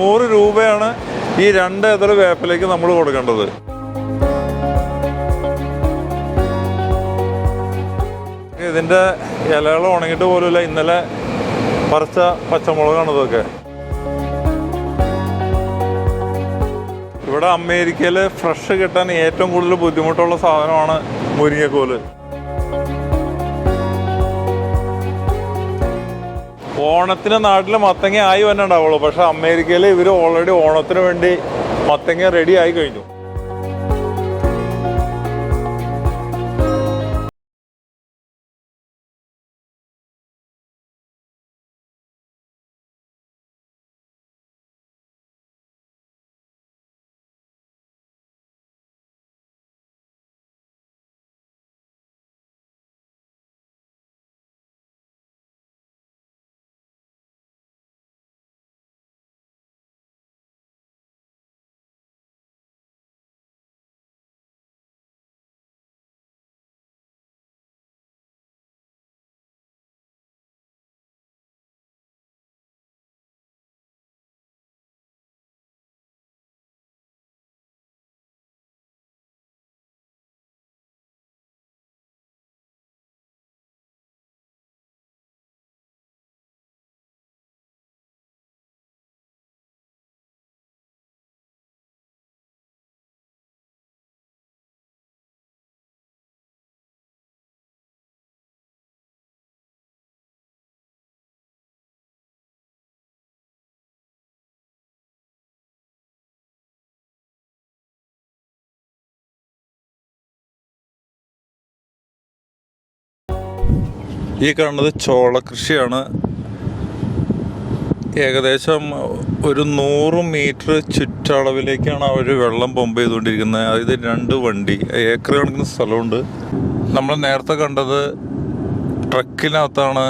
നൂറ് രൂപയാണ് ഈ രണ്ട് എതിർ വേപ്പിലേക്ക് നമ്മൾ കൊടുക്കേണ്ടത്. ഇതിന്റെ ഇലകൾ ഉണങ്ങിയിട്ട് പോലുമില്ല. ഇന്നലെ പറച്ച പച്ചമുളകാണ് ഇതൊക്കെ. ഇവിടെ അമേരിക്കയിൽ ഫ്രഷ് കിട്ടാൻ ഏറ്റവും കൂടുതൽ ബുദ്ധിമുട്ടുള്ള സാധനമാണ് മുരിങ്ങക്കോൽ. ഓണത്തിന് നാട്ടിൽ മത്തങ്ങ ആയി തന്നെ പക്ഷെ അമേരിക്കയിൽ ഇവർ ഓൾറെഡി ഓണത്തിന് വേണ്ടി മത്തങ്ങ റെഡി ആയി കഴിഞ്ഞു. ഈ കാണുന്നത് ചോള കൃഷിയാണ്. ഏകദേശം ഒരു നൂറ് മീറ്റർ ചുറ്റളവിലേക്കാണ് അവർ വെള്ളം പമ്പ് ചെയ്തുകൊണ്ടിരിക്കുന്നത്. അതായത് രണ്ട് വണ്ടി ഏക്കർ കണക്കിന് സ്ഥലമുണ്ട്. നമ്മൾ നേരത്തെ കണ്ടത് ട്രക്കിനകത്താണ്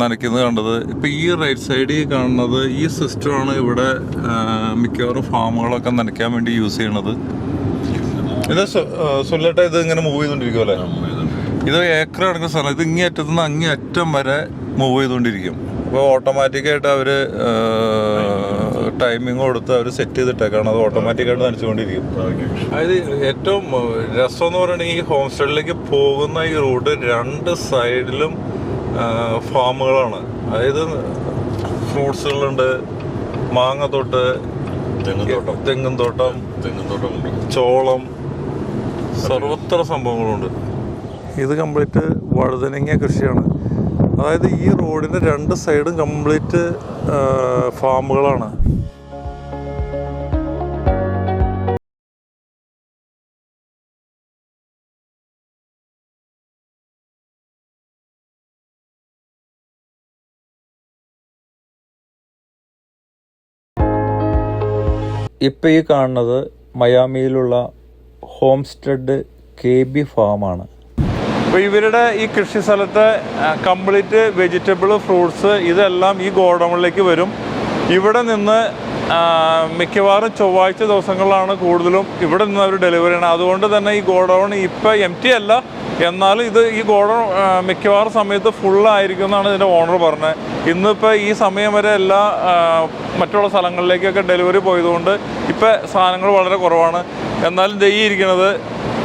നനയ്ക്കുന്നത് കണ്ടത്. ഇപ്പം ഈ റൈറ്റ് സൈഡിൽ കാണുന്നത് ഈ സിസ്റ്റമാണ് ഇവിടെ മിക്കവാറും ഫാമുകളൊക്കെ നനയ്ക്കാൻ വേണ്ടി യൂസ് ചെയ്യണത്. ഇത് സുല്ലേട്ട ഇത് ഇങ്ങനെ മൂവ് ചെയ്തുകൊണ്ടിരിക്കുമല്ലേ ഇത് ഏക്കർ കിടക്കുന്ന സ്ഥലം. ഇത് ഇങ്ങേ അറ്റത്തു നിന്ന് അങ്ങേ അറ്റം വരെ മൂവ് ചെയ്തുകൊണ്ടിരിക്കും. അപ്പോൾ ഓട്ടോമാറ്റിക്കായിട്ട് അവർ ടൈമിംഗ് കൊടുത്ത് അവർ സെറ്റ് ചെയ്തിട്ടേക്കാണ്. അത് ഓട്ടോമാറ്റിക്കായിട്ട് നനച്ചുകൊണ്ടിരിക്കും. അതായത് ഏറ്റവും രസം എന്ന് പറയുകയാണെങ്കിൽ ഈ ഹോം സ്റ്റേഡിലേക്ക് പോകുന്ന ഈ റൂട്ട് രണ്ട് സൈഡിലും ഫാമുകളാണ്. അതായത് ഫ്രൂട്ട്സുകളുണ്ട് മാങ്ങ തൊട്ട് തെങ്ങുതോട്ടം തെങ്ങും തോട്ടം തെങ്ങുതോട്ടം തോട്ടം ചോളം സർവത്ര സംഭവങ്ങളുണ്ട്. ഇത് കംപ്ലീറ്റ് വഴുതനങ്ങ കൃഷിയാണ്. അതായത് ഈ റോഡിന്റെ രണ്ട് സൈഡും കംപ്ലീറ്റ് ഫാമുകളാണ്. ഇപ്പോൾ ഈ കാണുന്നത് മയാമിയിലുള്ള ഹോം സ്റ്റഡ് കെ ബി ഫാമാണ്. അപ്പോൾ ഇവരുടെ ഈ കൃഷി സ്ഥലത്തെ കംപ്ലീറ്റ് വെജിറ്റബിൾ ഫ്രൂട്ട്സ് ഇതെല്ലാം ഈ ഗോഡൗണിലേക്ക് വരും. ഇവിടെ നിന്ന് മിക്കവാറും ചൊവ്വാഴ്ച ദിവസങ്ങളിലാണ് കൂടുതലും ഇവിടെ നിന്ന് അവർ ഡെലിവറി ചെയ്യണം അതുകൊണ്ട് തന്നെ ഈ ഗോഡൗൺ ഇപ്പം എം ടി അല്ല. എന്നാലും ഇത് ഈ ഗോഡൗൺ മിക്കവാറും സമയത്ത് ഫുള്ളായിരിക്കും എന്നാണ് ഇതിന്റെ ഓണർ പറഞ്ഞത്. ഇന്നിപ്പോൾ ഈ സമയം വരെ എല്ലാ മറ്റുള്ള സ്ഥലങ്ങളിലേക്കൊക്കെ ഡെലിവറി പോയതുകൊണ്ട് ഇപ്പം സാധനങ്ങൾ വളരെ കുറവാണ്. എന്നാലും ദയ്യിരിക്കണത്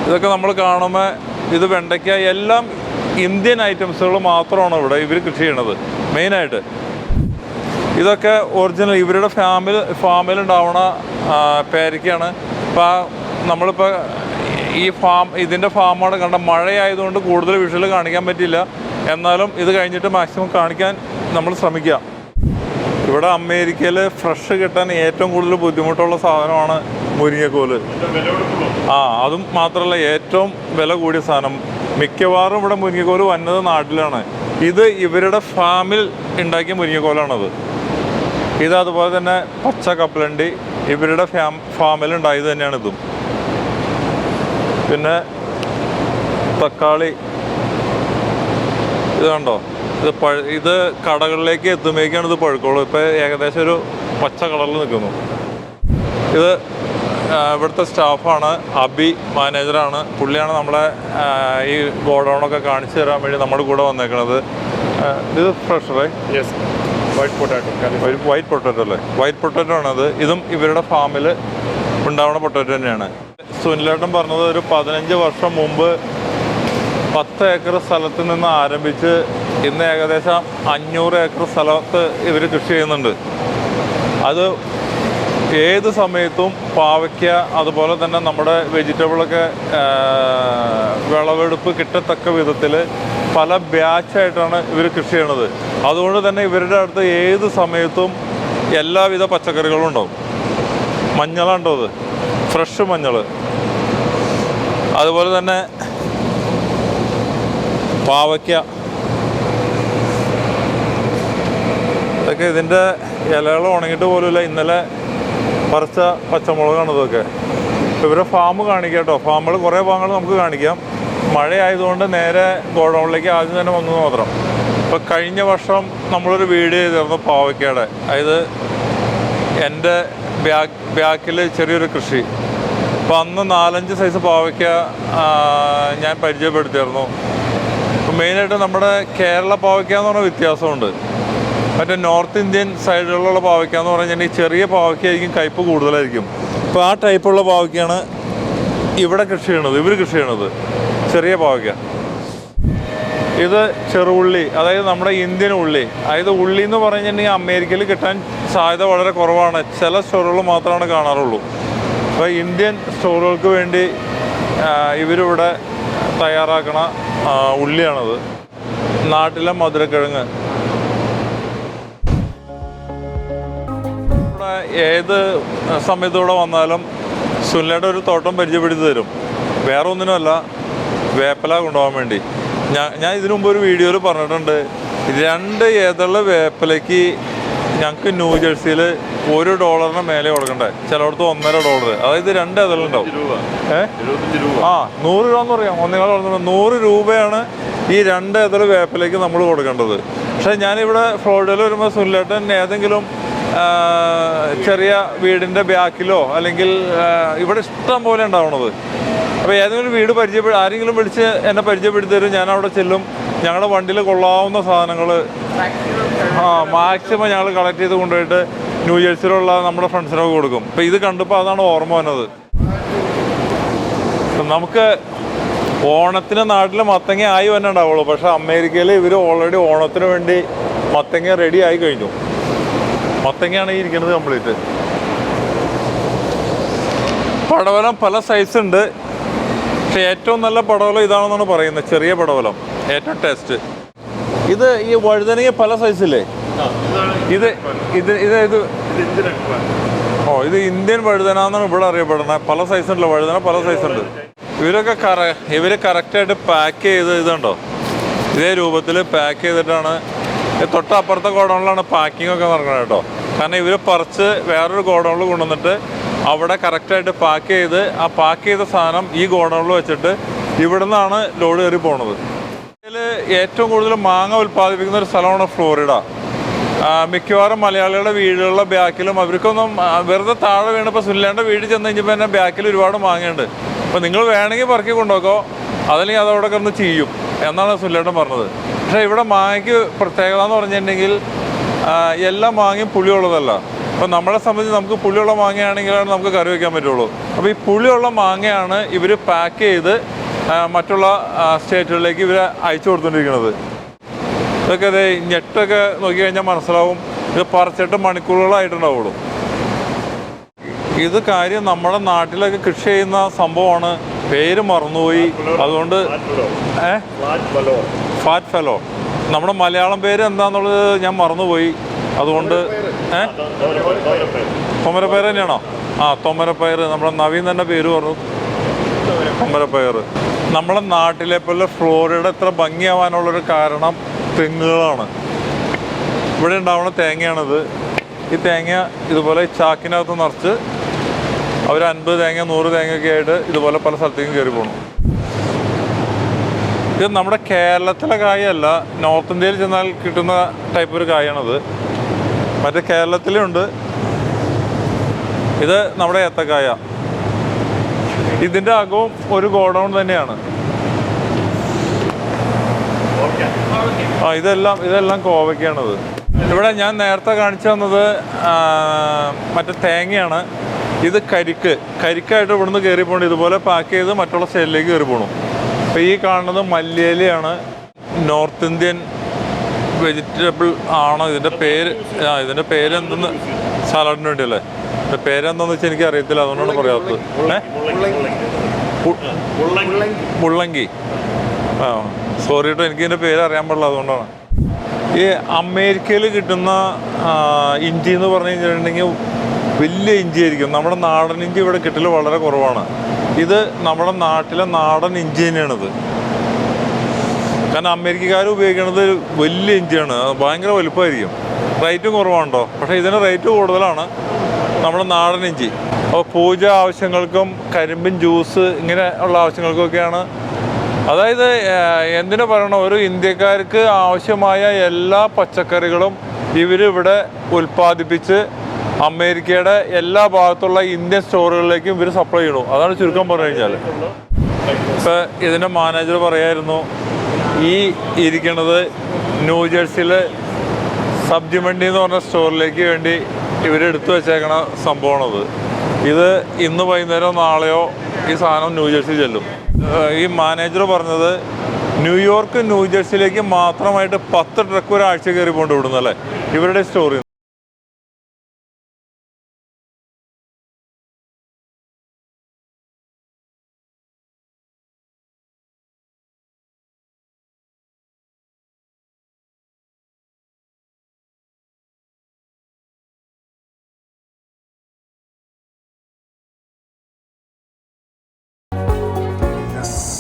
ഇതൊക്കെ നമ്മൾ കാണുമ്പോൾ ഇത് വെണ്ടയ്ക്ക എല്ലാം ഇന്ത്യൻ ഐറ്റംസുകൾ മാത്രമാണ് ഇവിടെ ഇവർ കൃഷി ചെയ്യണത് മെയിനായിട്ട്. ഇതൊക്കെ ഒറിജിനൽ ഇവരുടെ ഫാമിൽ ആ, പേരയ്ക്കാണ്. ഇപ്പോൾ നമ്മളിപ്പോൾ ഈ ഫാം ഇതിന്റെ ഫാമാണ് കണ്ട മഴയായതുകൊണ്ട് കൂടുതൽ വിഷയിൽ കാണിക്കാൻ പറ്റില്ല എന്നാലും ഇത് കഴിഞ്ഞിട്ട് മാക്സിമം കാണിക്കാൻ നമ്മൾ ശ്രമിക്കുക. ഇവിടെ അമേരിക്കയിൽ ഫ്രഷ് കിട്ടാൻ ഏറ്റവും കൂടുതൽ ബുദ്ധിമുട്ടുള്ള സാധനമാണ് മുരിങ്ങക്കോൽ. ആ അതും മാത്രമല്ല ഏറ്റവും വില കൂടിയ സാധനം. മിക്കവാറും ഇവിടെ മുരിങ്ങക്കോൽ വന്നത് നാട്ടിലാണ്. ഇത് ഇവരുടെ ഫാമിൽ ഉണ്ടാക്കിയ മുരിങ്ങക്കോലാണത്. ഇത് അതുപോലെ തന്നെ പച്ച കപ്പലണ്ടി ഇവരുടെ ഫാം ഫാമിൽ ഉണ്ടായത് തന്നെയാണ് ഇതും. പിന്നെ തക്കാളി. ഇത് കണ്ടോ? ഇത് പഴ ഇത് കടകളിലേക്ക് എത്തുമ്പോഴേക്കാണ് ഇത് പഴുക്കുള്ളൂ. ഇപ്പോൾ ഏകദേശം ഒരു പച്ച കളറിൽ നിൽക്കുന്നു. ഇത് ഇവിടുത്തെ സ്റ്റാഫാണ് അബി മാനേജറാണ്. പുള്ളിയാണ് നമ്മളെ ഈ ഗോഡൗണൊക്കെ കാണിച്ചു തരാൻ വേണ്ടി നമ്മുടെ കൂടെ വന്നേക്കണത്. ഇത് ഫ്രഷറേ yes white potato white potato അല്ലേ? വൈറ്റ് പൊട്ടാറ്റോ ആണത് ഇതും ഇവരുടെ ഫാമിൽ ഉണ്ടാവുന്ന പൊട്ടാറ്റോ തന്നെയാണ്. സുനിലേട്ടൻ പറഞ്ഞത് ഒരു പതിനഞ്ച് വർഷം മുമ്പ് പത്ത് ഏക്കർ സ്ഥലത്ത് നിന്ന് ആരംഭിച്ച് ഇന്ന് ഏകദേശം അഞ്ഞൂറ് ഏക്കർ സ്ഥലത്ത് ഇവർ കൃഷി ചെയ്യുന്നുണ്ട്. അത് ഏത് സമയത്തും പാവയ്ക്ക അതുപോലെ തന്നെ നമ്മുടെ വെജിറ്റബിളൊക്കെ വിളവെടുപ്പ് കിട്ടത്തക്ക വിധത്തിൽ പല ബാച്ചായിട്ടാണ് ഇവർ കൃഷി ചെയ്യണത്. അതുകൊണ്ട് തന്നെ ഇവരുടെ അടുത്ത് ഏത് സമയത്തും എല്ലാവിധ പച്ചക്കറികളും ഉണ്ടാവും. മഞ്ഞളുണ്ടോ അത്? ഫ്രഷ് മഞ്ഞൾ അതുപോലെ തന്നെ പാവയ്ക്ക. ഇതൊക്കെ ഇതിന്റെ ഇലകൾ ഉണങ്ങിയിട്ട് പോലുമില്ല. ഇന്നലെ പറിച്ച പച്ചമുളകാണ് ഇതൊക്കെ. ഇവരെ ഫാം കാണിക്കാം കേട്ടോ ഫാമുകൾ കുറേ ഭാഗങ്ങൾ നമുക്ക് കാണിക്കാം. മഴയായതുകൊണ്ട് നേരെ ഗോഡൗണിലേക്ക് ആദ്യം തന്നെ വന്നു മാത്രം. ഇപ്പം കഴിഞ്ഞ വർഷം നമ്മളൊരു വീഡിയോ ചെയ്തിരുന്നു പാവയ്ക്കയുടെ. അതായത് എന്റെ ബാക്ക് ബാക്കിൽ ചെറിയൊരു കൃഷി. അപ്പോൾ അന്ന് നാലഞ്ച് സൈസ് പാവയ്ക്ക ഞാൻ പരിചയപ്പെടുത്തിയായിരുന്നു. മെയിനായിട്ട് നമ്മുടെ കേരള പാവയ്ക്ക എന്ന് പറഞ്ഞ വ്യത്യാസമുണ്ട്. മറ്റേ നോർത്ത് ഇന്ത്യൻ സൈഡിലുള്ള പാവയ്ക്ക എന്ന് പറഞ്ഞാൽ ഈ ചെറിയ പാവയ്ക്കായിരിക്കും കയ്പ് കൂടുതലായിരിക്കും. അപ്പോൾ ആ ടൈപ്പുള്ള പാവയ്ക്കാണ് ഇവിടെ കൃഷി ചെയ്യണത് ഇവർ കൃഷി ചെയ്യണത്. ചെറിയ പാവയ്ക്ക. ഇത് ചെറുള്ളി അതായത് നമ്മുടെ ഇന്ത്യൻ ഉള്ളി. അതായത് ഉള്ളി എന്ന് പറഞ്ഞിട്ടുണ്ടെങ്കിൽ അമേരിക്കയിൽ കിട്ടാൻ സാധ്യത വളരെ കുറവാണ്. ചില സ്റ്റോറുകൾ മാത്രമാണ് കാണാറുള്ളൂ. അപ്പോൾ ഇന്ത്യൻ സ്റ്റോറുകൾക്ക് വേണ്ടി ഇവരിവിടെ തയ്യാറാക്കണ ഉള്ളിയാണത്. നാട്ടിലെ മധുരക്കിഴങ്ങ്. ഏത് സമയത്തൂടെ വന്നാലും സുനിലയുടെ ഒരു തോട്ടം പരിചയപ്പെടുത്തി തരും. വേറെ ഒന്നിനുമല്ല വേപ്പല കൊണ്ടുപോകാൻ വേണ്ടി. ഞാൻ ഞാൻ ഇതിനു മുമ്പ് ഒരു വീഡിയോയിൽ പറഞ്ഞിട്ടുണ്ട് രണ്ട് ഏതുള്ള വേപ്പലയ്ക്ക് ഞങ്ങൾക്ക് ന്യൂ ജേഴ്സിയിൽ ഒരു ഡോളറിന് മേലെ കൊടുക്കണ്ടേ? ചിലയിടത്ത് ഒന്നര ഡോളർ. അതായത് രണ്ട് ഏതെല്ലാം ഏഹ് ആ നൂറ് രൂപ എന്ന് പറയാം. ഒന്നേകാൽ പറഞ്ഞു നൂറ് രൂപയാണ് ഈ രണ്ട് ഏതർ വേപ്പിലേക്ക് നമ്മൾ കൊടുക്കേണ്ടത്. പക്ഷേ ഞാനിവിടെ ഫ്ലോറിഡയിൽ വരുമ്പോൾ സുനിലേട്ടൻ ഏതെങ്കിലും ചെറിയ വീടിന്റെ ബാക്കിലോ അല്ലെങ്കിൽ ഇവിടെ ഇഷ്ടം പോലെ ഉണ്ടാവണത്. അപ്പോൾ ഏതെങ്കിലും വീട് പരിചയപ്പെടും ആരെങ്കിലും വിളിച്ച് എന്നെ പരിചയപ്പെടുത്തി തരും. ഞാൻ അവിടെ ചെല്ലും. ഞങ്ങളുടെ വണ്ടിയിൽ കൊള്ളാവുന്ന സാധനങ്ങൾ ആ മാക്സിമം ഞങ്ങൾ കളക്ട് ചെയ്ത് കൊണ്ടുപോയിട്ട് ന്യൂ ജേഴ്സിയിലുള്ള നമ്മുടെ ഫ്രണ്ട്സിനൊക്കെ കൊടുക്കും. അപ്പോൾ ഇത് കണ്ടപ്പോൾ അതാണ് ഓർമ്മ വന്നത്. നമുക്ക് ഓണത്തിന് നാട്ടിൽ മത്തങ്ങ ആയി തന്നെ ഉണ്ടാവുള്ളൂ. പക്ഷേ അമേരിക്കയിൽ ഇവർ ഓൾറെഡി ഓണത്തിന് വേണ്ടി മത്തങ്ങ റെഡി ആയി കഴിഞ്ഞു. മത്തങ്ങയാണ് ഇരിക്കുന്നത് കംപ്ലീറ്റ് പടവലം പല സൈസ് ഉണ്ട്. പക്ഷെ ഏറ്റവും നല്ല പടവലം ഇതാണെന്നാണ് പറയുന്നത്. ചെറിയ പടവലം. ഏറ്റവും ടേസ്റ്റ് ഇത് ഈ വഴുതനങ്ങ പല സൈസില്ലേ ഇത് ഇത് ഇത് ഇത്. ഓ ഇത് ഇന്ത്യൻ വഴുതന എന്നാണ് ഇവിടെ അറിയപ്പെടുന്നത്. പല സൈസ് ഉണ്ടല്ലോ വഴുതന പല സൈസ് ഉണ്ട്. ഇവരൊക്കെ കറ ഇവർ കറക്റ്റായിട്ട് പാക്ക് ചെയ്ത് ഇതുണ്ടോ? ഇതേ രൂപത്തിൽ പാക്ക് ചെയ്തിട്ടാണ്. തൊട്ടപ്പുറത്തെ ഗോഡൗണിലാണ് പാക്കിംഗ് ഒക്കെ നടക്കുന്നത് കേട്ടോ. കാരണം ഇവർ പറിച്ച് വേറൊരു ഗോഡൗണിൽ കൊണ്ടുവന്നിട്ട് അവിടെ കറക്റ്റായിട്ട് പാക്ക് ചെയ്ത് ആ പാക്ക് ചെയ്ത സാധനം ഈ ഗോഡൗണിൽ വെച്ചിട്ട് ഇവിടെ നിന്നാണ് ലോഡ് കയറി പോണത്. ഇതിൽ ഏറ്റവും കൂടുതൽ മാങ്ങ ഉൽപ്പാദിപ്പിക്കുന്ന ഒരു സ്ഥലമാണ് ഫ്ലോറിഡ. മിക്കവാറും മലയാളികളുടെ വീടുകളുടെ ബാക്കിലും അവർക്കൊന്നും വെറുതെ താഴെ വീണപ്പോൾ സുനിലേന്റെ വീട് ചെന്ന് കഴിഞ്ഞപ്പോൾ തന്നെ ബാക്കിൽ ഒരുപാട് മാങ്ങയുണ്ട്. അപ്പോൾ നിങ്ങൾ വേണമെങ്കിൽ പറക്കി കൊണ്ടുപോക്കോ അതല്ലെങ്കിൽ അതവിടെ കിടന്ന് ചെയ്യും എന്നാണ് സുനിലേട്ടൻ പറഞ്ഞത്. പക്ഷേ ഇവിടെ മാങ്ങയ്ക്ക് പ്രത്യേകത എന്ന് പറഞ്ഞിട്ടുണ്ടെങ്കിൽ എല്ലാ മാങ്ങയും പുളിയുള്ളതല്ല. അപ്പോൾ നമ്മളെ സംബന്ധിച്ച് നമുക്ക് പുളിയുള്ള മാങ്ങയാണെങ്കിലാണ് നമുക്ക് കറി വയ്ക്കാൻ പറ്റുള്ളൂ. അപ്പോൾ ഈ പുളിയുള്ള മാങ്ങയാണ് ഇവർ പാക്ക് ചെയ്ത് മറ്റുള്ള സ്റ്റേറ്റുകളിലേക്ക് ഇവർ അയച്ചു കൊടുത്തുകൊണ്ടിരിക്കുന്നത് ഇതൊക്കെ അതെ ഞെട്ടൊക്കെ നോക്കി കഴിഞ്ഞാൽ മനസ്സിലാവും. ഇത് പറിച്ചിട്ട് മണിക്കൂറുകളായിട്ടുണ്ടാവുള്ളൂ. ഇത് കാര്യം നമ്മുടെ നാട്ടിലൊക്കെ കൃഷി ചെയ്യുന്ന സംഭവമാണ്. പേര് മറന്നുപോയി. അതുകൊണ്ട് ഏ? ഫാറ്റ് ഫെലോ നമ്മുടെ മലയാളം പേര് എന്താന്നുള്ളത് ഞാൻ മറന്നുപോയി. അതുകൊണ്ട് തൊമരപ്പയർ തന്നെയാണോ? ആ തൊമരപ്പയർ. നമ്മുടെ നവീൻ തന്നെ പേര് പറഞ്ഞു. തൊമരപ്പയർ. നമ്മുടെ നാട്ടിലെ പോലെ ഫ്ലോറിഡ ഇത്ര ഭംഗിയാവാനുള്ളൊരു കാരണം തെങ്ങുകളാണ്. ഇവിടെ ഉണ്ടാവുന്ന തേങ്ങയാണിത്. ഈ തേങ്ങ ഇതുപോലെ ചാക്കിനകത്ത് നിറച്ച് അവർ അൻപത് തേങ്ങ നൂറ് തേങ്ങയൊക്കെ ആയിട്ട് ഇതുപോലെ പല സ്ഥലത്തേക്കും കയറി പോകണം ഇത് നമ്മുടെ കേരളത്തിലെ കായല്ല. നോർത്ത് ഇന്ത്യയിൽ ചെന്നാൽ കിട്ടുന്ന ടൈപ്പ് ഒരു കായാണത്. മറ്റേ കേരളത്തിലുണ്ട്. ഇത് നമ്മുടെ ഏത്തക്കായ. ഇതിന്റെ അകവും ഒരു ഗോഡൗൺ തന്നെയാണ്. ആ ഇതെല്ലാം ഇതെല്ലാം കോവയ്ക്കാണത്. ഇവിടെ ഞാൻ നേരത്തെ കാണിച്ചു തന്നത് മറ്റേ തേങ്ങയാണ്. ഇത് കരിക്ക്. കരിക്കായിട്ട് ഇവിടുന്ന് കയറി പോകണം ഇതുപോലെ പാക്ക് ചെയ്ത് മറ്റുള്ള സ്റ്റൈലിലേക്ക് കയറി പോകണം അപ്പോൾ ഈ കാണുന്നത് മല്ലിയിലയാണ് നോർത്ത് ഇന്ത്യൻ വെജിറ്റബിൾ ആണോ? ഇതിന്റെ പേര് ആ ഇതിന്റെ പേരെന്തെന്ന് സാലഡിന് വേണ്ടിയല്ലേ? ഇതിന്റെ പേരെന്താണെന്ന് വെച്ചാൽ എനിക്ക് അറിയത്തില്ല അതുകൊണ്ടാണ് പറയാത്തത്. ഏ? മുള്ളങ്കി. ആ സോറി കേട്ടോ എനിക്ക് ഇതിന്റെ പേര് അറിയാൻ പാടില്ല അതുകൊണ്ടാണ്. ഈ അമേരിക്കയിൽ കിട്ടുന്ന ഇഞ്ചി എന്ന് പറഞ്ഞു കഴിഞ്ഞിട്ടുണ്ടെങ്കിൽ വലിയ ഇഞ്ചി ആയിരിക്കും നമ്മുടെ നാടൻ ഇഞ്ചി ഇവിടെ കിട്ടൽ വളരെ കുറവാണ്. ഇത് നമ്മുടെ നാട്ടിലെ നാടൻ ഇഞ്ചി തന്നെയാണിത്. കാരണം അമേരിക്കക്കാർ ഉപയോഗിക്കുന്നത് വലിയ ഇഞ്ചിയാണ്. ഭയങ്കര വലുപ്പമായിരിക്കും. റേറ്റും കുറവാണല്ലോ പക്ഷേ ഇതിന് റേറ്റ് കൂടുതലാണ് നമ്മുടെ നാടൻ ഇഞ്ചി. അപ്പോൾ പൂജ ആവശ്യങ്ങൾക്കും കരിമ്പിൻ ജ്യൂസ് ഇങ്ങനെ ഉള്ള ആവശ്യങ്ങൾക്കൊക്കെയാണ്. അതായത് എന്തിനു പറയണം? ഒരു ഇന്ത്യക്കാർക്ക് ആവശ്യമായ എല്ലാ പച്ചക്കറികളും ഇവരിവിടെ ഉൽപ്പാദിപ്പിച്ച് അമേരിക്കയുടെ എല്ലാ ഭാഗത്തുള്ള ഇന്ത്യൻ സ്റ്റോറുകളിലേക്കും ഇവർ സപ്ലൈ ചെയ്യണു. അതാണ് ചുരുക്കം പറഞ്ഞു കഴിഞ്ഞാൽ ഇപ്പം ഇതിന്റെ മാനേജർ പറയായിരുന്നു ഈ ഇരിക്കണത് ന്യൂജേഴ്സിയിലെ സബ്ജി മണ്ടി എന്ന് പറഞ്ഞ സ്റ്റോറിലേക്ക് വേണ്ടി ഇവരെടുത്തു വെച്ചേക്കണ സംഭവമാണത്. ഇത് ഇന്ന് വൈകുന്നേരം നാളെയോ ഈ സാധനം ന്യൂജേഴ്സി ചെല്ലും. ഈ മാനേജർ പറഞ്ഞത് ന്യൂയോർക്ക് ന്യൂജേഴ്സിയിലേക്ക് മാത്രമായിട്ട് പത്ത് ട്രക്ക് ഒരാഴ്ച കയറി പോകേണ്ടി വിടുന്നല്ലേ ഇവരുടെ സ്റ്റോറിൽ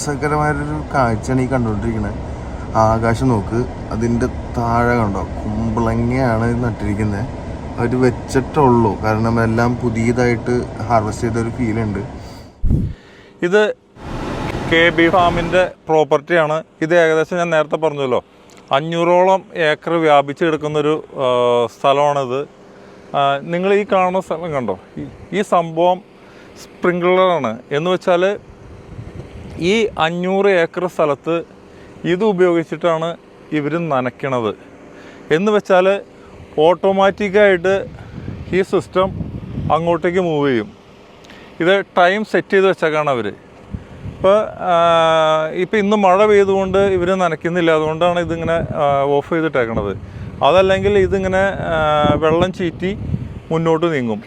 രസകരമായൊരു കാഴ്ചയാണ് ഈ കണ്ടുകൊണ്ടിരിക്കുന്നത് ആകാശം നോക്ക് അതിന്റെ താഴെ കണ്ടോ? കുമ്പളങ്ങയാണ് നട്ടിരിക്കുന്നത് അവർ വെച്ചിട്ടുള്ളൂ. കാരണം എല്ലാം പുതിയതായിട്ട് ഹാർവെസ്റ്റ് ചെയ്ത ഒരു ഫീൽ ഉണ്ട്. ഇത് കെ ബി ഫാമിന്റെ പ്രോപ്പർട്ടിയാണ് ഇത് ഏകദേശം ഞാൻ നേരത്തെ പറഞ്ഞല്ലോ. അഞ്ഞൂറോളം ഏക്കർ വ്യാപിച്ച് കിടക്കുന്നൊരു സ്ഥലമാണിത്. നിങ്ങൾ ഈ കാണുന്ന സ്ഥലം കണ്ടോ? ഈ സംഭവം സ്പ്രിങ്ക്ലറാണ് എന്ന് വെച്ചാൽ ഈ അഞ്ഞൂറ് ഏക്കർ സ്ഥലത്ത് ഇത് ഉപയോഗിച്ചിട്ടാണ് ഇവർ നനയ്ക്കണത്. എന്ന് വെച്ചാൽ ഓട്ടോമാറ്റിക്കായിട്ട് ഈ സിസ്റ്റം അങ്ങോട്ടേക്ക് മൂവ് ചെയ്യും. ഇത് ടൈം സെറ്റ് ചെയ്ത് വെച്ചേക്കാണ് അവർ ഇപ്പോൾ ഇപ്പോൾ ഇന്ന് മഴ പെയ്തുകൊണ്ട് ഇവർ നനയ്ക്കുന്നില്ല. അതുകൊണ്ടാണ് ഇതിങ്ങനെ ഓഫ് ചെയ്തിട്ടേക്കണത്. അതല്ലെങ്കിൽ ഇതിങ്ങനെ വെള്ളം ചീറ്റി മുന്നോട്ട് നീങ്ങും.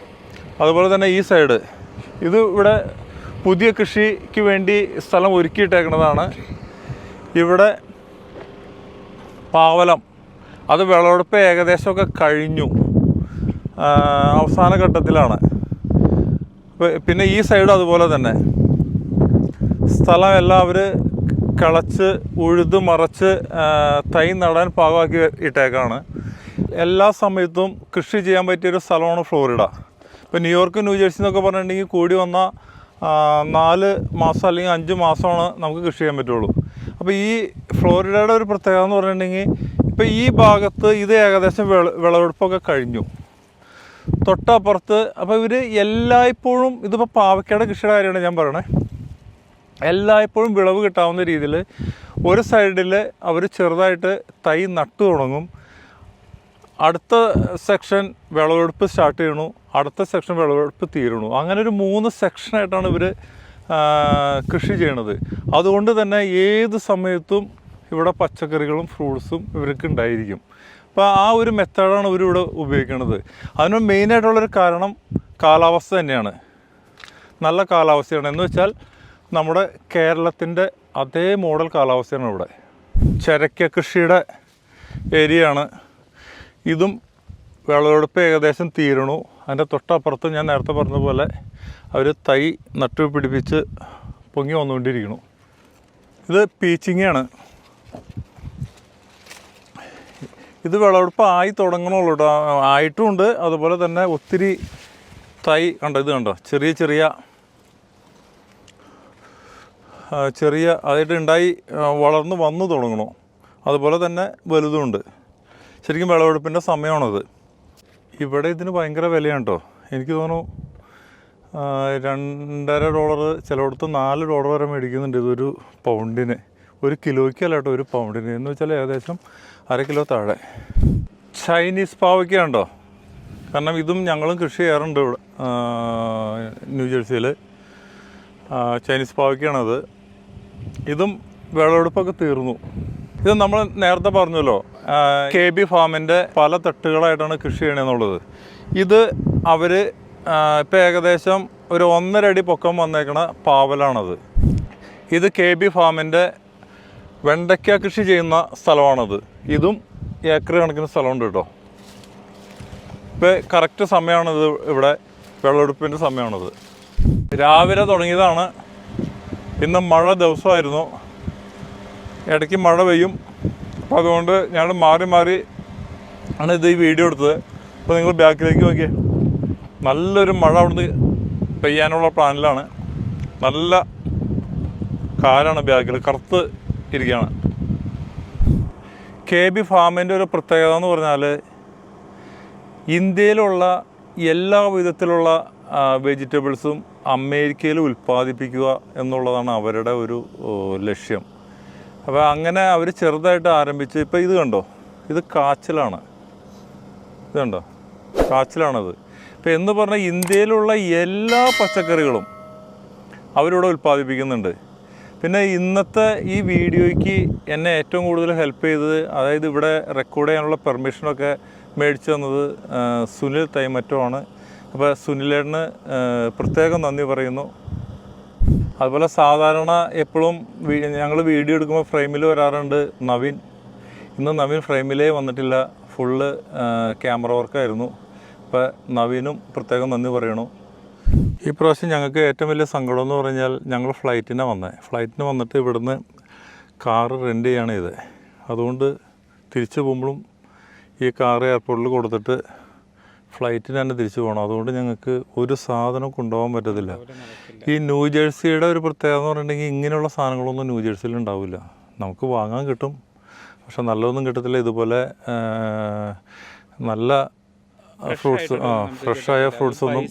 അതുപോലെ തന്നെ ഈ സൈഡ്. ഇത് ഇവിടെ പുതിയ കൃഷിക്ക് വേണ്ടി സ്ഥലം ഒരുക്കിയിട്ടേക്കുന്നതാണ് ഇവിടെ പാവലം അത് വിളവെടുപ്പ് ഏകദേശമൊക്കെ കഴിഞ്ഞു. അവസാന ഘട്ടത്തിലാണ്. പിന്നെ ഈ സൈഡ് അതുപോലെ തന്നെ. സ്ഥലം എല്ലാം അവർ കിളച്ച് ഉഴുത് മറച്ച് തൈ നടാൻ പാകമാക്കി ഇട്ടേക്കാണ്. എല്ലാ സമയത്തും കൃഷി ചെയ്യാൻ പറ്റിയൊരു സ്ഥലമാണ് ഫ്ലോറിഡ. ഇപ്പോൾ ന്യൂയോർക്ക് ന്യൂജേഴ്സി എന്നൊക്കെ പറഞ്ഞിട്ടുണ്ടെങ്കിൽ കൂടി വന്ന നാല് മാസം അല്ലെങ്കിൽ അഞ്ച് മാസമാണ് നമുക്ക് കൃഷി ചെയ്യാൻ പറ്റുള്ളൂ. അപ്പോൾ ഈ ഫ്ലോറിഡയുടെ ഒരു പ്രത്യേകത എന്ന് പറഞ്ഞിട്ടുണ്ടെങ്കിൽ ഇപ്പോൾ ഈ ഭാഗത്ത് ഇത് ഏകദേശം വിള വിളവെടുപ്പൊക്കെ കഴിഞ്ഞു. തൊട്ടപ്പുറത്ത് അപ്പോൾ ഇവർ എല്ലായ്പ്പോഴും ഇതിപ്പോൾ പാവയ്ക്കയുടെ കൃഷിയുടെ കാര്യമാണ് ഞാൻ പറയണേ. എല്ലായ്പ്പോഴും വിളവ് കിട്ടാവുന്ന രീതിയിൽ ഒരു സൈഡിൽ അവർ ചെറുതായിട്ട് തൈ നട്ടു തുടങ്ങും. അടുത്ത സെക്ഷൻ വിളവെടുപ്പ് സ്റ്റാർട്ട് ചെയ്യണു. അടുത്ത സെക്ഷൻ വിളവെടുപ്പ് തീരണു. അങ്ങനെ ഒരു മൂന്ന് സെക്ഷനായിട്ടാണ് ഇവർ കൃഷി ചെയ്യണത്. അതുകൊണ്ട് തന്നെ ഏത് സമയത്തും ഇവിടെ പച്ചക്കറികളും ഫ്രൂട്ട്സും ഇവർക്ക് ഉണ്ടായിരിക്കും. അപ്പോൾ ആ ഒരു മെത്തേഡാണ് ഇവരിവിടെ ഉപയോഗിക്കുന്നത് അതിന് മെയിനായിട്ടുള്ളൊരു കാരണം കാലാവസ്ഥ തന്നെയാണ്. നല്ല കാലാവസ്ഥയാണ്. എന്ന് വെച്ചാൽ നമ്മുടെ കേരളത്തിന്റെ അതേ മോഡൽ കാലാവസ്ഥയാണ് ഇവിടെ. ചരക്ക കൃഷിയുടെ ഏരിയയാണ് ഇതും വിളവെടുപ്പ് ഏകദേശം തീരണു. അതിന്റെ തൊട്ടപ്പുറത്ത് ഞാൻ നേരത്തെ പറഞ്ഞ പോലെ അവർ തൈ നട്ടു പിടിപ്പിച്ച് പൊങ്ങി വന്നുകൊണ്ടിരിക്കണു ഇത് പീച്ചിങ്ങയാണ് ഇത് വിളവെടുപ്പ് ആയി തുടങ്ങണുള്ളൂ കേട്ടോ ആയിട്ടുമുണ്ട്. അതുപോലെ തന്നെ ഒത്തിരി തൈ കണ്ടോ ഇത് കണ്ടോ? ചെറിയ ചെറിയ ചെറിയ അതായിട്ട് ഉണ്ടായി വളർന്ന് വന്നു തുടങ്ങണു. അതുപോലെ തന്നെ വലുതുമുണ്ട്. ശരിക്കും വിളവെടുപ്പിന്റെ സമയമാണത്. ഇവിടെ ഇതിന് ഭയങ്കര വിലയാണ് കേട്ടോ എനിക്ക് തോന്നുന്നു രണ്ടര ഡോളർ ചിലയിടത്ത് നാല് ഡോളർ വരെ മേടിക്കുന്നുണ്ട് ഇതൊരു പൗണ്ടിന്. ഒരു കിലോയ്ക്കല്ല കേട്ടോ ഒരു പൗണ്ടിന്. എന്ന് വെച്ചാൽ ഏകദേശം അര കിലോ താഴെ. ചൈനീസ് പാവയ്ക്കാണ്ടോ കാരണം ഇതും ഞങ്ങളും കൃഷി ചെയ്യാറുണ്ട് ഇവിടെ ന്യൂജേഴ്സിയിൽ ചൈനീസ് പാവയ്ക്കാണത്. ഇതും വിളവെടുപ്പൊക്കെ തീർന്നു. ഇത് നമ്മൾ നേരത്തെ പറഞ്ഞല്ലോ കെ ബി ഫാമിന്റെ പല തട്ടുകളായിട്ടാണ് കൃഷി ചെയ്യണമെന്നുള്ളത് ഇത് അവർ ഇപ്പം ഏകദേശം ഒരു ഒന്നരടി പൊക്കം വന്നേക്കണ പാവലാണത്. ഇത് കെ ബി ഫാമിന്റെ വെണ്ടയ്ക്ക കൃഷി ചെയ്യുന്ന സ്ഥലമാണത്. ഇതും ഏക്കർ കണക്കിന് സ്ഥലമുണ്ട് കേട്ടോ. ഇപ്പോൾ കറക്റ്റ് സമയമാണിത് ഇവിടെ വെള്ളമെടുപ്പിന്റെ സമയമാണിത്. രാവിലെ തുടങ്ങിയതാണ്. ഇന്ന് മഴ ദിവസമായിരുന്നു. ഇടയ്ക്ക് മഴ പെയ്യും. അപ്പോൾ അതുകൊണ്ട് ഞാൻ മാറി മാറി ആണ് ഇത് ഈ വീഡിയോ എടുത്തത്. അപ്പോൾ നിങ്ങൾ ബാക്കിലേക്ക് നോക്കിയേ. നല്ലൊരു മഴ അവിടുന്ന് പെയ്യാനുള്ള പ്ലാനിലാണ്. നല്ല കാലാണ് ബാക്കിൽ. കറുത്ത് ഇരിക്കുകയാണ്. കെ ബി ഫാമിന്റെ ഒരു പ്രത്യേകത എന്ന് പറഞ്ഞാൽ ഇന്ത്യയിലുള്ള എല്ലാ വിധത്തിലുള്ള വെജിറ്റബിൾസും അമേരിക്കയിൽ ഉൽപ്പാദിപ്പിക്കുക എന്നുള്ളതാണ് അവരുടെ ഒരു ലക്ഷ്യം. അപ്പോൾ അങ്ങനെ അവർ ചെറുതായിട്ട് ആരംഭിച്ച് ഇപ്പോൾ ഇത് കണ്ടോ? ഇത് കാച്ചിലാണ്. ഇത് കണ്ടോ? കാച്ചിലാണത്. ഇപ്പോൾ എന്ന് പറഞ്ഞാൽ ഇന്ത്യയിലുള്ള എല്ലാ പച്ചക്കറികളും അവരിവിടെ ഉൽപ്പാദിപ്പിക്കുന്നുണ്ട്. പിന്നെ ഇന്നത്തെ ഈ വീഡിയോയ്ക്ക് എന്നെ ഏറ്റവും കൂടുതൽ ഹെൽപ്പ് ചെയ്തത് അതായത് ഇവിടെ റെക്കോർഡ് ചെയ്യാനുള്ള പെർമിഷനൊക്കെ മേടിച്ചു തന്നത് സുനിൽ തൈമറ്റോ ആണ്. അപ്പോൾ സുനിലേട്ടന് പ്രത്യേകം നന്ദി പറയുന്നു. അതുപോലെ സാധാരണ എപ്പോഴും ഞങ്ങൾ വീഡിയോ എടുക്കുമ്പോൾ ഫ്രെയിമിൽ വരാറുണ്ട് നവീൻ. ഇന്ന് നവീൻ ഫ്രെയിമിലേ വന്നിട്ടില്ല. ഫുള്ള് ക്യാമറ വർക്കായിരുന്നു. അപ്പോൾ നവീനും പ്രത്യേകം നന്ദി പറയണു. ഈ പ്രാവശ്യം ഞങ്ങൾക്ക് ഏറ്റവും വലിയ സങ്കടം എന്ന് പറഞ്ഞാൽ ഞങ്ങൾ ഫ്ലൈറ്റിനാണ് വന്നത് ഫ്ലൈറ്റിന് വന്നിട്ട് ഇവിടുന്ന് കാറ് റെന്റ് ചെയ്യാണ് ചെയ്തത് അതുകൊണ്ട് തിരിച്ചു പോകുമ്പോഴും ഈ കാറ് എയർപോർട്ടിൽ കൊടുത്തിട്ട് ഫ്ലൈറ്റിന് തന്നെ തിരിച്ചു പോകണം അതുകൊണ്ട് ഞങ്ങൾക്ക് ഒരു സാധനം കൊണ്ടുപോകാൻ പറ്റത്തില്ല. ഈ ന്യൂജേഴ്സിയുടെ ഒരു പ്രത്യേകത എന്ന് പറഞ്ഞിട്ടുണ്ടെങ്കിൽ ഇങ്ങനെയുള്ള സാധനങ്ങളൊന്നും ന്യൂ ജേഴ്സിയിൽ ഉണ്ടാവില്ല. നമുക്ക് വാങ്ങാൻ കിട്ടും. പക്ഷെ നല്ലതൊന്നും കിട്ടത്തില്ല. ഇതുപോലെ നല്ല ഫ്രൂട്ട്സ് ആ ഫ്രഷായ ഫ്രൂട്ട്സ് ഒന്നും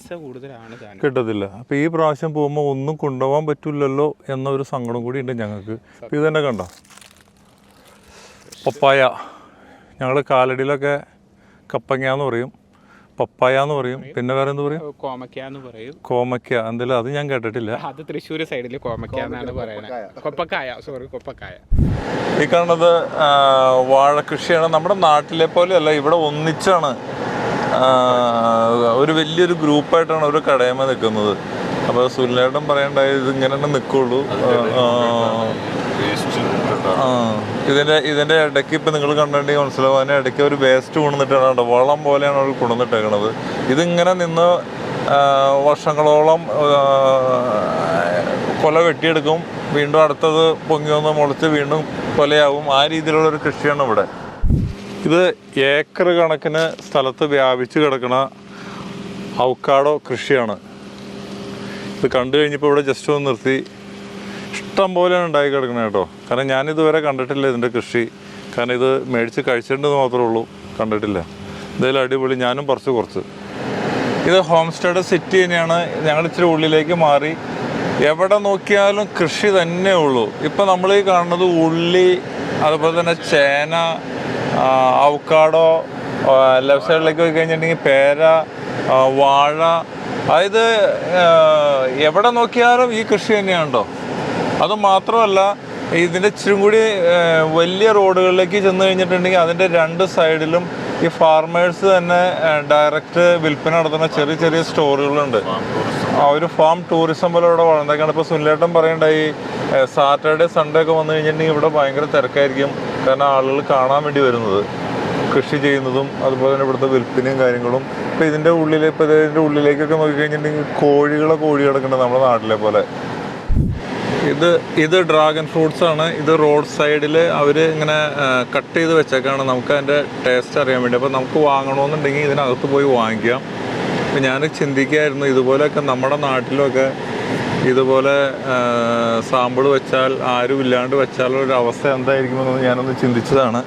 കിട്ടത്തില്ല. അപ്പോൾ ഈ പ്രാവശ്യം പോകുമ്പോൾ ഒന്നും കൊണ്ടുപോകാൻ പറ്റില്ലല്ലോ എന്നൊരു സങ്കടം കൂടി ഉണ്ട് ഞങ്ങൾക്ക്. അപ്പോൾ ഇത് തന്നെ കണ്ടോ? പപ്പായ. ഞങ്ങൾ കാലടിയിലൊക്കെ കപ്പങ്ങ എന്ന് പറയും. പപ്പായ എന്ന് പറയും. പിന്നെ വേറെ എന്ത് പറയും? കോമക്ക എന്ന് പറയും. കോമക്ക എന്തെങ്കിലും അത് ഞാൻ കേട്ടിട്ടില്ല. അത് തൃശ്ശൂർ സൈഡിൽ കോമക്ക എന്നാണ് പറയുന്നത് കൊപ്പക്കായ സോറി കൊപ്പക്കായ. ഈ കാണുന്നത് വാഴകൃഷിയാണ് വാഴ കൃഷിയാണ്. നമ്മുടെ നാട്ടിലെ പോലെയല്ല ഇവിടെ ഒന്നിച്ചാണ് ഒരു വലിയൊരു ഗ്രൂപ്പായിട്ടാണ് ഒരു കടയമ നിൽക്കുന്നത്. അപ്പോൾ പറയണ്ടായത് ഇത് ഇങ്ങനെ തന്നെ നിൽക്കുള്ളൂ. ഇതിന്റെ ഇതിന്റെ ഇടയ്ക്ക് ഇപ്പൊ നിങ്ങൾ കണ്ടിട്ടുണ്ടെങ്കിൽ മനസ്സിലാവും ഇടയ്ക്ക് ഒരു വേസ്റ്റ് കൊണ്ടുവന്നിട്ടാണ് കേട്ടോ. വളം പോലെയാണ് അവർ കൊണ്ടുവന്നിട്ടേക്കണത്. ഇതിങ്ങനെ നിന്ന് വർഷങ്ങളോളം കൊല വെട്ടിയെടുക്കും. വീണ്ടും അടുത്തത് പൊങ്ങി വന്ന് മുളച്ച് വീണ്ടും കൊലയാവും. ആ രീതിയിലുള്ള ഒരു കൃഷിയാണ് ഇവിടെ. ഇത് ഏക്കർ കണക്കിന് സ്ഥലത്ത് വ്യാപിച്ചു കിടക്കുന്ന ഔക്കാടോ കൃഷിയാണ്. ഇത് കണ്ടു കഴിഞ്ഞപ്പോൾ ഇവിടെ ജസ്റ്റ് ഒന്ന് നിർത്തി. ഇഷ്ടം പോലെയാണ് ഉണ്ടായി കിടക്കുന്നത് കേട്ടോ. കാരണം ഞാൻ ഇതുവരെ കണ്ടിട്ടില്ല ഇതിന്റെ കൃഷി. കാരണം ഇത് മേടിച്ച് കഴിച്ചിട്ടുണ്ടെന്ന് മാത്രമേ ഉള്ളൂ. കണ്ടിട്ടില്ല. എന്തായാലും അടിപൊളി. ഞാനും പറിച്ചു കുറച്ച്. ഇത് ഹോം സ്റ്റേയുടെ സിറ്റി തന്നെയാണ്. ഞങ്ങൾ ഇച്ചിരി ഉള്ളിലേക്ക് മാറി. എവിടെ നോക്കിയാലും കൃഷി തന്നെ ഉള്ളൂ. ഇപ്പം നമ്മൾ ഈ കാണുന്നത് ഉള്ളി അതുപോലെ തന്നെ ചേന അവക്കാടോ ലെഫ്റ്റ് സൈഡിലേക്ക് പോയി കഴിഞ്ഞിട്ടുണ്ടെങ്കിൽ പേര വാഴ. അതായത് എവിടെ നോക്കിയാലും ഈ കൃഷി തന്നെയാണല്ലോ അത് മാത്രമല്ല ഇതിന്റെ ഇച്ചിരി കൂടി വലിയ റോഡുകളിലേക്ക് ചെന്ന് കഴിഞ്ഞിട്ടുണ്ടെങ്കിൽ അതിന്റെ രണ്ട് സൈഡിലും ഈ ഫാർമേഴ്സ് തന്നെ ഡയറക്റ്റ് വിൽപ്പന നടത്തുന്ന ചെറിയ ചെറിയ സ്റ്റോറുകളുണ്ട്. ആ ഒരു ഫാം ടൂറിസം പോലെ ഇവിടെ വളർന്നേക്കാണ്. ഇപ്പോൾ സുനിലേട്ടൻ പറയണ്ടായി സാറ്റർഡേ സൺഡേ ഒക്കെ വന്നു കഴിഞ്ഞിട്ടുണ്ടെങ്കിൽ ഇവിടെ ഭയങ്കര തിരക്കായിരിക്കും. കാരണം ആളുകൾ കാണാൻ വേണ്ടി വരുന്നത് കൃഷി ചെയ്യുന്നതും അതുപോലെ തന്നെ ഇവിടുത്തെ വിൽപ്പനയും കാര്യങ്ങളും. ഇപ്പോൾ ഇതിന്റെ ഉള്ളിൽ ഇപ്പോൾ ഇതിന്റെ ഉള്ളിലേക്കൊക്കെ നോക്കിക്കഴിഞ്ഞിട്ടുണ്ടെങ്കിൽ കോഴികളെ കോഴി കിടക്കുന്നുണ്ട് നമ്മുടെ നാട്ടിലെ പോലെ. ഇത് ഇത് ഡ്രാഗൺ ഫ്രൂട്ട്സ് ആണ്. ഇത് റോഡ് സൈഡിൽ അവർ ഇങ്ങനെ കട്ട് ചെയ്ത് വെച്ചേക്കാണ്. നമുക്ക് അതിന്റെ ടേസ്റ്റ് അറിയാൻ വേണ്ടി. അപ്പോൾ നമുക്ക് വാങ്ങണമെന്നുണ്ടെങ്കിൽ ഇതിനകത്ത് പോയി വാങ്ങിക്കാം. അപ്പം ഞാൻ ചിന്തിക്കായിരുന്നു ഇതുപോലെയൊക്കെ നമ്മുടെ നാട്ടിലൊക്കെ ഇതുപോലെ സാമ്പിൾ വെച്ചാൽ ആരും ഇല്ലാണ്ട് വെച്ചാലുള്ള ഒരു അവസ്ഥ എന്തായിരിക്കുമെന്ന് ഞാനൊന്ന് ചിന്തിച്ചതാണ്.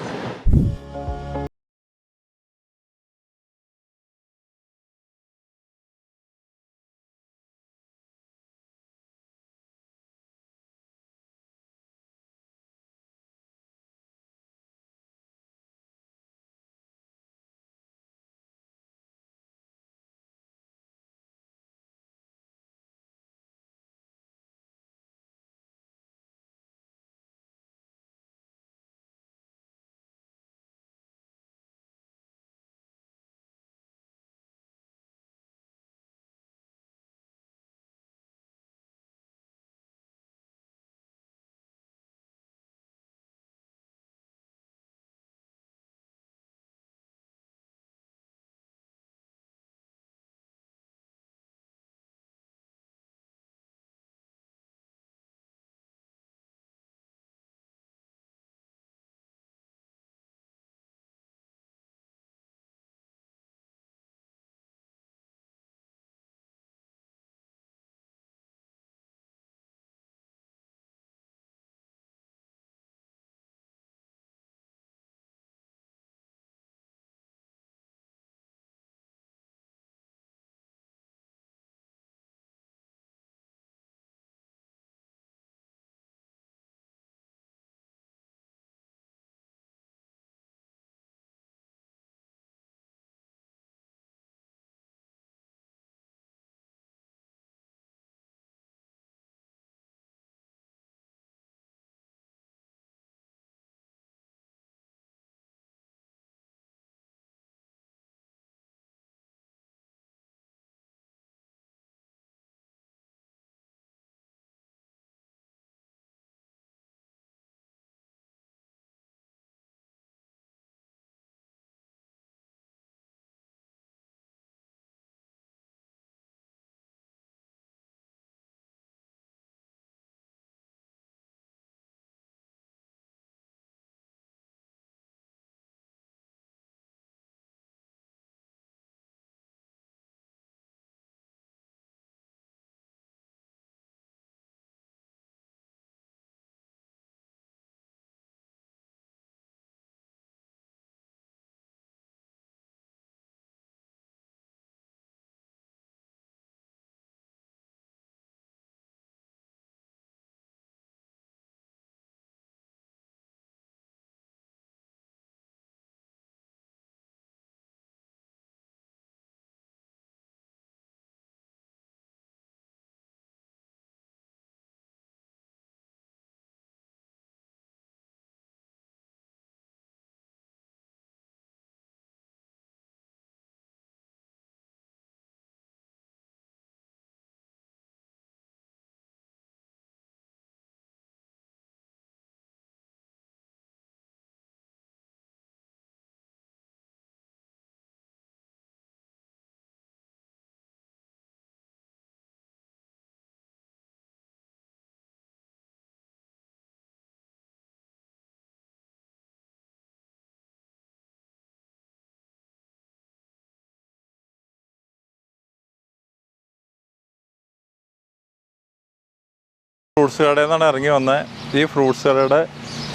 ഫ്രൂട്ട്സ് കടയിൽ നിന്നാണ് ഇറങ്ങി വന്നത് ഈ ഫ്രൂട്ട്സ് കടയുടെ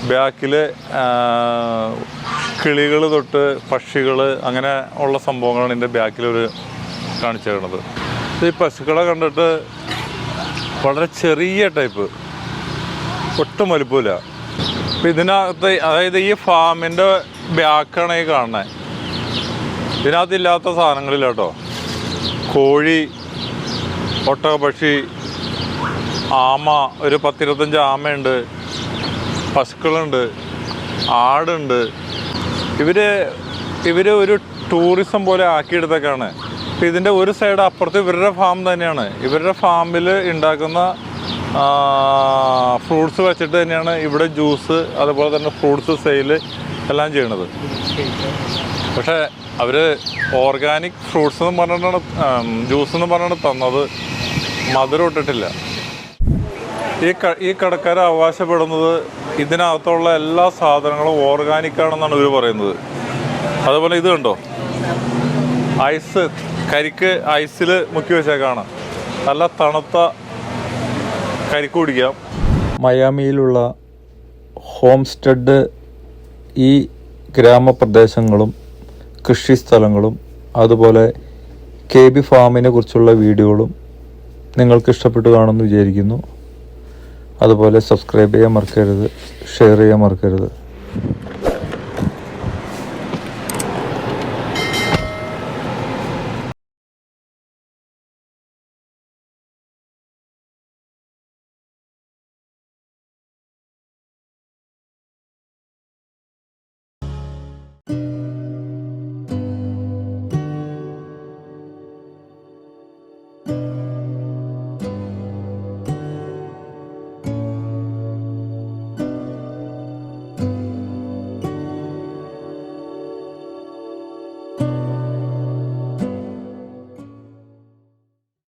ബാക്കിൽ കിളികൾ തൊട്ട് പക്ഷികൾ അങ്ങനെ ഉള്ള സംഭവങ്ങളാണ് ഇതിന്റെ ബാക്കിലൊരു കാണിച്ചു തരുന്നത്. ഈ പശുക്കളെ കണ്ടിട്ട് വളരെ ചെറിയ ടൈപ്പ്. ഒട്ടും വലുപ്പമില്ല. അപ്പം ഇതിനകത്ത് അതായത് ഈ ഫാമിന്റെ ബാക്കാണ് ഈ കാണുന്നത് ഇതിനകത്ത് ഇല്ലാത്ത സാധനങ്ങളില്ല കേട്ടോ. കോഴി ഒട്ടകപക്ഷി ആമ ഒരു പത്തിരുപത്തഞ്ച് ആമയുണ്ട്. പശുക്കളുണ്ട്. ആടുണ്ട്. ഇവർ ഇവർ ഒരു ടൂറിസം പോലെ ആക്കിയെടുത്തേക്കാണ് ഇപ്പം ഇതിന്റെ ഒരു സൈഡ് അപ്പുറത്ത് ഇവരുടെ ഫാം തന്നെയാണ്. ഇവരുടെ ഫാമിൽ ഉണ്ടാക്കുന്ന ഫ്രൂട്ട്സ് വെച്ചിട്ട് തന്നെയാണ് ഇവിടെ ജ്യൂസ് അതുപോലെ തന്നെ ഫ്രൂട്ട്സ് സെയിൽ എല്ലാം ചെയ്യണത്. പക്ഷേ അവർ ഓർഗാനിക് ഫ്രൂട്ട്സ് എന്ന് പറഞ്ഞിട്ടാണ് ജ്യൂസ് എന്ന് പറഞ്ഞിട്ടാണ് തന്നത്. മധുരം ഇട്ടിട്ടില്ല. ഈ ഈ കടക്കാർ അവകാശപ്പെടുന്നത് ഇതിനകത്തുള്ള എല്ലാ സാധനങ്ങളും ഓർഗാനിക് ആണെന്നാണ് ഇവർ പറയുന്നത്. അതുപോലെ ഇത് കണ്ടോ? ഐസ് കരിക്ക് ഐസിൽ മുക്കി വെച്ചേക്കാണ്. നല്ല തണുത്ത കരിക്ക് കുടിക്കാം. മയാമിയിലുള്ള ഹോം സ്റ്റഡ് ഈ ഗ്രാമപ്രദേശങ്ങളും കൃഷി സ്ഥലങ്ങളും അതുപോലെ കെ ബി ഫാമിനെ കുറിച്ചുള്ള വീഡിയോകളും നിങ്ങൾക്ക് ഇഷ്ടപ്പെട്ടു കാണുമെന്ന് വിചാരിക്കുന്നു. അതുപോലെ സബ്സ്ക്രൈബ് ചെയ്യാൻ മറക്കരുത് ഷെയർ ചെയ്യാൻ മറക്കരുത്.